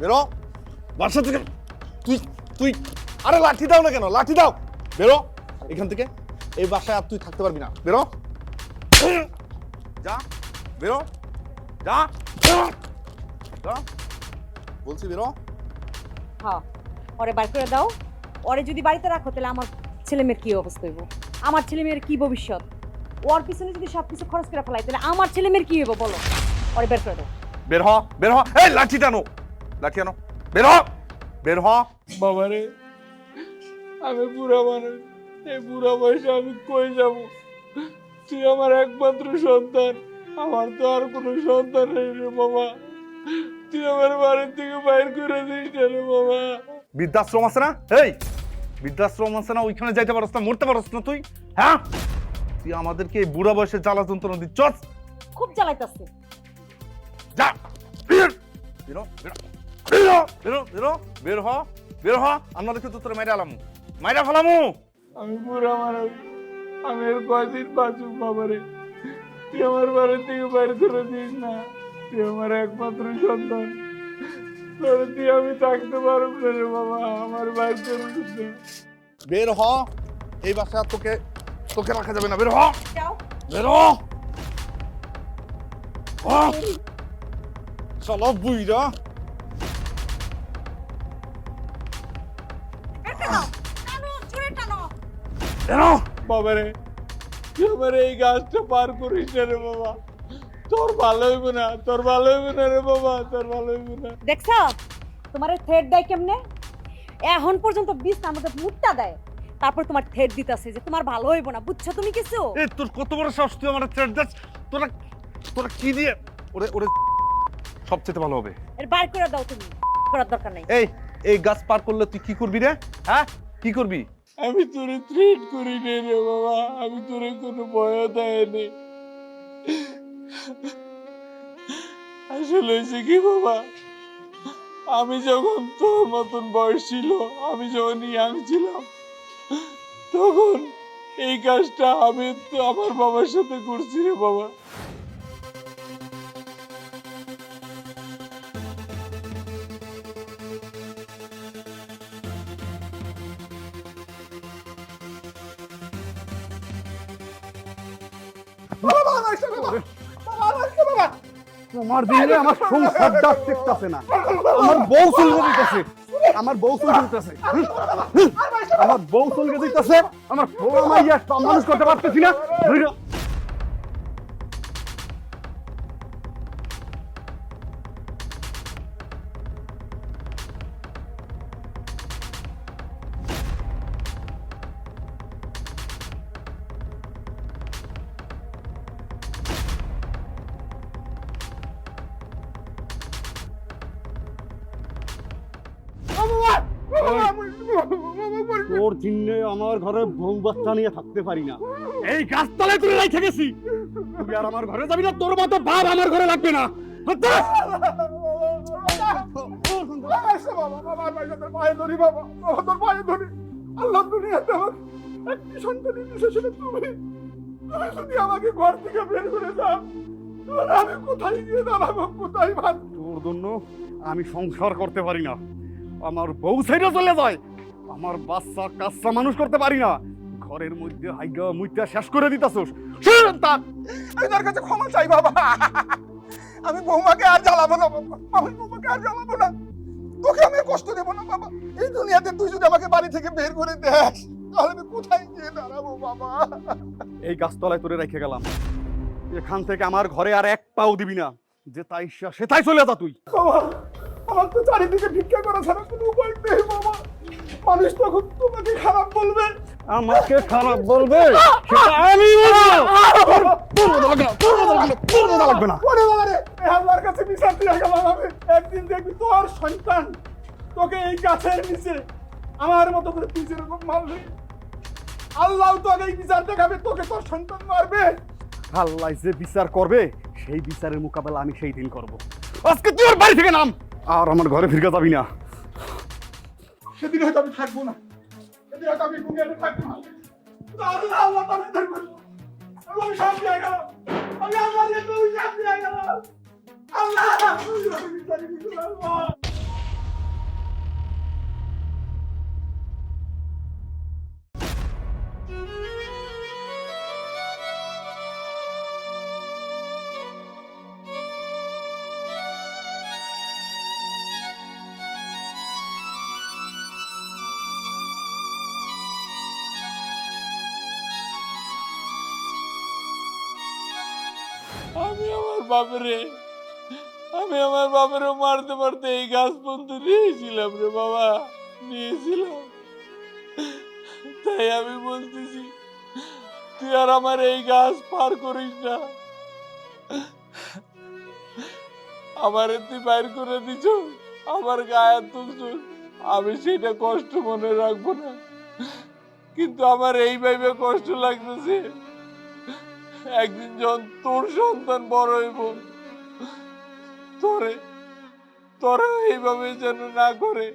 বেরো। বাসা থেকে তুই তুই আরে লাঠি দাও না কেন? লাঠি দাও। বেরো এখান থেকে। এই বাসায় আর তুই থাকতে পারবি না। বেরো। যা। বেরো। যা। বলছি বেরো। হ্যাঁ। ওরে বাইর করে দাও। ওরে যদি বাড়িতে রাখো তাহলে আমার ছেলে মেয়ের কি অবস্থা হইব? আমার ছেলে মেয়ের কি ভবিষ্যৎ? ওর পিছনে যদি সব কিছু খরচ করে ফেলাই তাহলে আমার ছেলে মেয়ের কি হইব বলো? ওরে বের করে দাও। বের হ বের হ। এই লাঠি টানো। লাঠি আনো বের হ! বের হ! বাবারে আমি বুড়া মানুষ। এই বুড়া বয়সে আমি কই যাব? তুই আমার একমাত্র সন্তান। আমার তো আর কোনো সন্তান নেই রে বাবা। তুই আমার বাড়ির থেকে বাইর করে দিস না রে বাবা। বৃদ্ধাশ্রম আছে না? এই বৃদ্ধাশ্রম আছে না? ওইখানে যাইতে পারস না মরতে পারস না তুই? হ্যাঁ? তুই আমাদেরকে এই বুড়া বয়সে জ্বালা যন্ত্রণা দিচ্ছস খুব জ্বালাইতাছে। যা! বের বেরো বেরো বেরো। বেরো বেরো বের হ বের হ। আমরা দেখে তো তোর মাইরা আলামু মাইরা ফেলামু। আমি বুড়া মানুষ আমি এর কয়দিন বাঁচুক বাবারে। তুই আমার বাড়ির থেকে বাইর করে দিস না। তুই আমার একমাত্র সন্তান। তোর দিয়ে আমি থাকতে পারব না রে বাবা। আমার বাইর করে দিস বের হ। এই বাসা তোকে তোকে রাখা যাবে না। বের হ। বের হ। হ। চলো বুইরা। টানো বের এই গাছটা পার করিস না রে বাবা। তোর ভালো হইব না তোর ভালো হইব না রে বাবা তোর ভালো হইব না। দেখছ? তোমার থ্রেড দেয় কেমনে? এখন পর্যন্ত বিষ আমাকে মুটটা দেয়। তারপর তোমার থ্রেড দিতেছে যে তোমার ভালো হইব না বুঝছ তুমি কিছু? তোর কত বড় সাহস তুই আমার থ্রেড দিস? তোরা তোরা কি দিয়ে ওরে ওরে সবচেয়ে ভালো হবে। এর বাইর করে দাও তুমি করার দরকার নাই। এই এই গাছ পার করলে তুই কি করবি রে? হ্যাঁ? কি করবি? আমি তোরে ট্রিট করি নে রে বাবা। আমি তোরে কোনো ভয় দেয়নি। আসলে হয়েছে কি বাবা? আমি যখন তোর মতন বয়স ছিল, আমি যখন ইয়াং ছিলাম, তখন এই কাজটা আমি তো আমার বাবার সাথে করছি রে বাবা। তোমার দিনে আমার সংসারটা না। আমার বউ চলবে দিতেছে। আমার বউ চলবে দিতেছে। আমার বউ চলবে দিতেছে। আমার বউ আমার ইয়া মানুষ করতে পারতেছি না। তোর জিন্নে আমার ঘরে বউ বাচ্চা নিয়ে থাকতে পারি না। এই গাছতলায় তুই রেখে গেছি। তুই আর আমার ঘরে যাবি না, তোর মতো ভাব আমার ঘরে লাগবে না। আমাকে ঘর থেকে বের করে দাও আমি কোথায় গিয়ে কোথায় ভাত তোর জন্য আমি সংসার করতে পারি না। আমার বউ ছেড়ে চলে যায়। আমার বাচ্চা কাচ্চা মানুষ করতে পারি না। ঘরের মধ্যে হাইগা মুইটা শেষ করে দিতাছস। তার আমি তার কাছে ক্ষমা চাই বাবা। আমি বৌমাকে আর জ্বালাবো না বাবা। আমি বৌমাকে আর জ্বালাবো না। তোকে আমি কষ্ট দেবো না বাবা। এই দুনিয়াতে তুই যদি আমাকে বাড়ি থেকে বের করে দেখ তাহলে আমি কোথায় গিয়ে দাঁড়াবো বাবা? এই গাছতলায় তোরে রেখে গেলাম। এখান থেকে আমার ঘরে আর এক পাও দিবি না। যে তাই সে তাই চলে যা তুই। বাবা আমার তো চারিদিকে ভিক্ষা করা ছাড়া কোনো উপায় নেই বাবা। মানুষ তখন তোমাকে খারাপ বলবে। আমাকে খারাপ বলবে? সেটা আমি লাগবে না, তোর তোর ওরে বাবা রে এই কাছে বিচার দিয়ে গেলাম আমি। একদিন দেখবি তোর সন্তান তোকে এই গাছের নিচে আমার মতো করে তুই যেরকম মারলি আল্লাহ তোকে এই বিচার দেখাবে তোকে তোর সন্তান মারবে। আল্লাহ যে বিচার করবে সেই বিচারের মোকাবেলা আমি সেই দিন করব। আজকে তুই ওর বাড়ি থেকে নাম। আর আমার ঘরে ফিরকে যাবি না। সেদিন হয়তো আমি থাকব না। সেদিন হয়তো আমি দুনিয়াতে থাকব না। আমি গেলাম। আমি আল্লাহ আমাকে আমার বাপরে, আমি আমার বাপেরও মারতে মারতে এই গাছ পর্যন্ত নিয়েছিলাম রে বাবা, নিয়েছিলাম। তাই আমি বলতেছি, তুই আর আমার এই গাছ পার করিস না। আমার তুই বাইর করে দিছ, আমার গায়ে তুলছ, আমি সেটা কষ্ট মনে রাখব না। কিন্তু আমার এই ভাবে কষ্ট লাগতেছে। একদিন যখন তোর সন্তান বড় হইব। তোরে তোরা এইভাবে যেন না করে।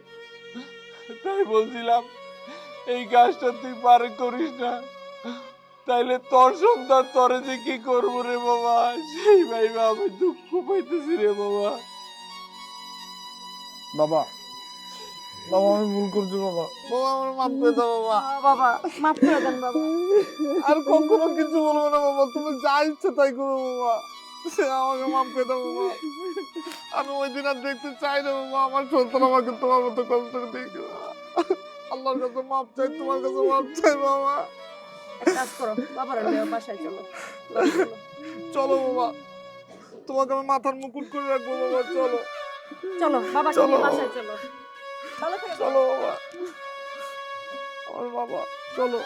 তাই বলছিলাম, এই কাজটা তুই পার করিস না। তাইলে তোর সন্তান তোরে যে কি করব রে বাবা, সেই ভাইবা আমি দুঃখ পাইতেছি রে বাবা। বাবা বাবা আমি ভুল করছি বাবা। বাবা আমার মাফ করে দাও বাবা। বাবা মাফ করে দেন বাবা। আর কখনো কিছু বলব না বাবা। তুমি যা ইচ্ছে তাই করো বাবা। আমাকে মাফ করে দাও বাবা। আমি ওই দিন আর দেখতে চাই না বাবা। আমার সন্তান আমাকে তোমার মতো কষ্ট দেখে আল্লাহর কাছে মাপ চাই তোমার কাছে মাপ চাই বাবা। কাজ করো বাবার বাসায় চলো। চলো। বাবা। তোমাকে আমি মাথার মুকুট করে রাখব বাবা। চলো। চলো বাবাকে চলো। বাসায় চলো। চলো বাবা চলো।